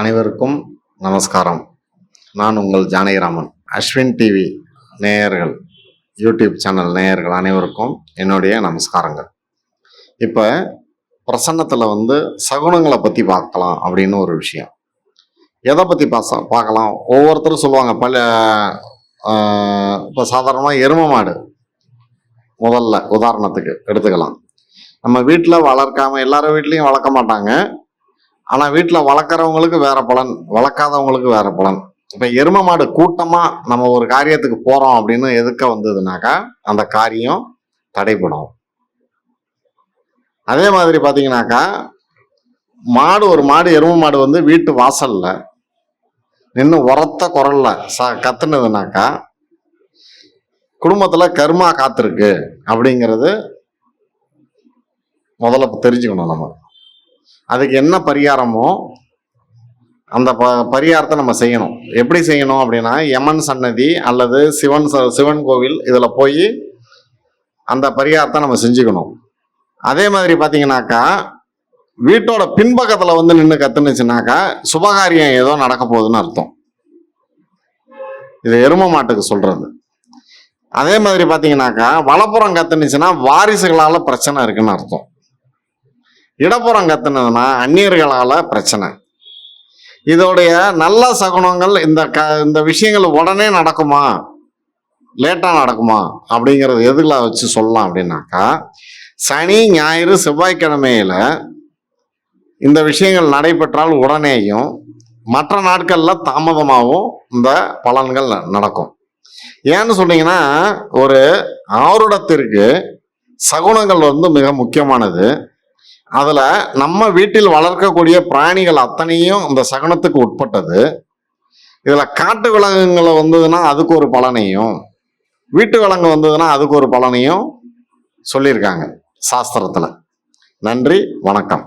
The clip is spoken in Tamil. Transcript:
அனைவருக்கும் நமஸ்காரம். நான் உங்கள் ஜானகிராமன். அஸ்வின் டிவி நேயர்கள் யூடியூப் சேனல் நேயர்கள் அனைவருக்கும் என்னுடைய நமஸ்காரங்கள். இப்போ பிரசன்னத்தில் வந்து சகுனங்களை பற்றி பார்க்கலாம் அப்படின்னு ஒரு விஷயம். எதை பற்றி பாச பார்க்கலாம்? ஒவ்வொருத்தரும் சொல்லுவாங்க பல இப்போ சாதாரணமாக எரும மாடு. முதல்ல உதாரணத்துக்கு எடுத்துக்கலாம். நம்ம வீட்டில் வளர்க்காம எல்லாரும் வீட்லேயும் வளர்க்க மாட்டாங்க. ஆனால் வீட்டில் வளர்க்குறவங்களுக்கு வேற பலன் வளர்க்காதவங்களுக்கு வேற பலன். இப்போ எரும மாடு கூட்டமாக நம்ம ஒரு காரியத்துக்கு போகிறோம் அப்படின்னு எதுக்க வந்ததுனாக்கா அந்த காரியம் தடைப்படும் அதே மாதிரி பார்த்தீங்கன்னாக்கா மாடு ஒரு மாடு எரும மாடு வந்து வீட்டு வாசலில் நின்று உரத்த குரல்ல ச கத்துனதுனாக்கா குடும்பத்தில் கர்மா காத்திருக்கு அப்படிங்கிறது முதல்ல தெரிஞ்சுக்கணும் நம்ம. அதுக்கு என்ன பரிகாரமோ அந்த ப பரிகாரத்தை நம்ம செய்யணும். எப்படி செய்யணும் அப்படின்னா யமன் சன்னதி அல்லது சிவன் ச- சிவன் கோவில் இதில் போய் அந்த பரிகாரத்தை நம்ம செஞ்சுக்கணும். அதே மாதிரி பார்த்தீங்கன்னாக்கா வீட்டோட பின்பக்கத்தில் வந்து நின்று கத்துனுச்சுனாக்கா சுபகாரியம் ஏதோ நடக்க போகுதுன்னு அர்த்தம். இது எரும மாட்டுக்கு சொல்கிறது அதே மாதிரி பார்த்தீங்கன்னாக்கா வலப்புறம் கத்துனுச்சுன்னா வாரிசுகளால் பிரச்சனை இருக்குன்னு அர்த்தம். இடப்புறம் கத்துனதுன்னா அந்நியர்களால் பிரச்சனை. இதோடைய நல்ல சகுனங்கள் இந்த க இந்த விஷயங்கள் உடனே நடக்குமா? லேட்டாக நடக்குமா? அப்படிங்கிறது எதுல வச்சு சொல்லலாம் அப்படின்னாக்கா சனி ஞாயிறு செவ்வாய்க்கிழமையில் இந்த விஷயங்கள் நடைபெற்றால் உடனேயும் மற்ற நாட்களில் தாமதமாகவும் இந்த பலன்கள் நடக்கும். ஏன்னு சொன்னீங்கன்னா ஒரு ஆருடத்திற்கு சகுனங்கள் வந்து மிக முக்கியமானது. அதில் நம்ம வீட்டில் வளர்க்கக்கூடிய பிராணிகள் அத்தனையும் இந்த சகனத்துக்கு உட்பட்டது. இதில் காட்டு விலங்குகளை வந்ததுன்னா அதுக்கு ஒரு பலனையும் வீட்டு விலங்கு வந்ததுன்னா அதுக்கு ஒரு பலனையும் சொல்லியிருக்காங்க சாஸ்திரத்தில். நன்றி வணக்கம்.